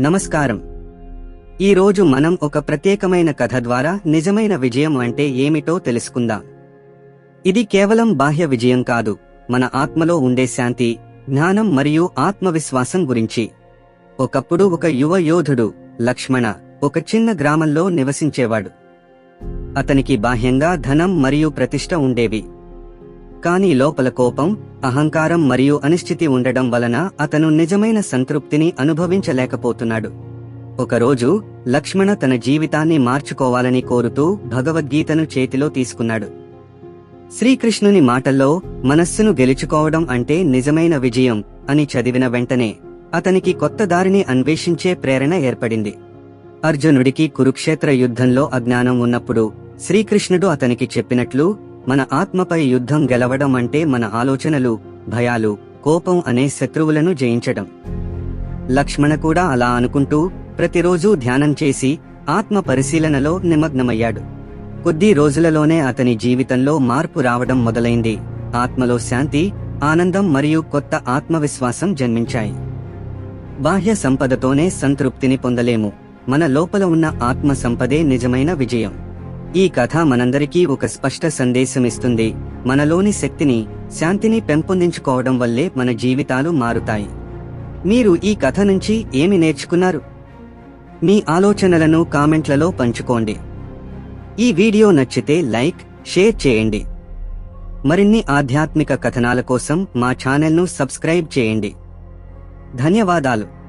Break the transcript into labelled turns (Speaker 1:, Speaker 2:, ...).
Speaker 1: నమస్కారం. ఈరోజు మనం ఒక ప్రత్యేకమైన కథ ద్వారా నిజమైన విజయం అంటే ఏమిటో తెలుసుకుందాం. ఇది కేవలం బాహ్య విజయం కాదు మన ఆత్మలో ఉండే శాంతి జ్ఞానం మరియు ఆత్మవిశ్వాసం గురించి. ఒకప్పుడు ఒక యువ యోధుడు లక్ష్మణ ఒక చిన్న గ్రామంలో నివసించేవాడు. అతనికి బాహ్యంగా ధనం మరియు ప్రతిష్ట ఉండేవి. కాని లోపల కోపం అహంకారం మరియు అనిశ్చితి ఉండడం వలన అతను నిజమైన సంతృప్తిని అనుభవించలేకపోతున్నాడు. ఒకరోజు లక్ష్మణ తన జీవితాన్ని మార్చుకోవాలని కోరుతూ భగవద్గీతను చేతిలో తీసుకున్నాడు. శ్రీకృష్ణుని మాటల్లో మనస్సును గెలుచుకోవడం అంటే నిజమైన విజయం అని చదివిన వెంటనే అతనికి కొత్త దారిని అన్వేషించే ప్రేరణ ఏర్పడింది. అర్జునుడికి కురుక్షేత్ర యుద్ధంలో అజ్ఞానం ఉన్నప్పుడు శ్రీకృష్ణుడు అతనికి చెప్పినట్లు మన ఆత్మపై యుద్ధం గెలవడం అంటే మన ఆలోచనలు భయాలు కోపం అనే శత్రువులను జయించడం. లక్ష్మణ కూడా అలా అనుకుంటూ ప్రతిరోజూ ధ్యానం చేసి ఆత్మ పరిశీలనలో నిమగ్నమయ్యాడు. కొద్ది రోజులలోనే అతని జీవితంలో మార్పు రావడం మొదలైంది. ఆత్మలో శాంతి ఆనందం మరియు కొత్త ఆత్మవిశ్వాసం జన్మించాయి. బాహ్య సంపదతోనే సంతృప్తిని పొందలేము. మన లోపల ఉన్న ఆత్మ సంపదే నిజమైన విజయం. ఈ కథ మనందరికీ ఒక స్పష్ట సందేశం ఇస్తుంది మనలోని శక్తిని శాంతిని పెంపొందించుకోవడం వల్లే మన జీవితాలు మారుతాయి. మీరు ఈ కథ నుంచి ఏమి నేర్చుకున్నారు? మీ ఆలోచనలను కామెంట్లలో పంచుకోండి. ఈ వీడియో నచ్చితే లైక్ షేర్ చేయండి. మరిన్ని ఆధ్యాత్మిక కథనాల కోసం మా ఛానల్ను సబ్స్క్రైబ్ చేయండి. ధన్యవాదాలు.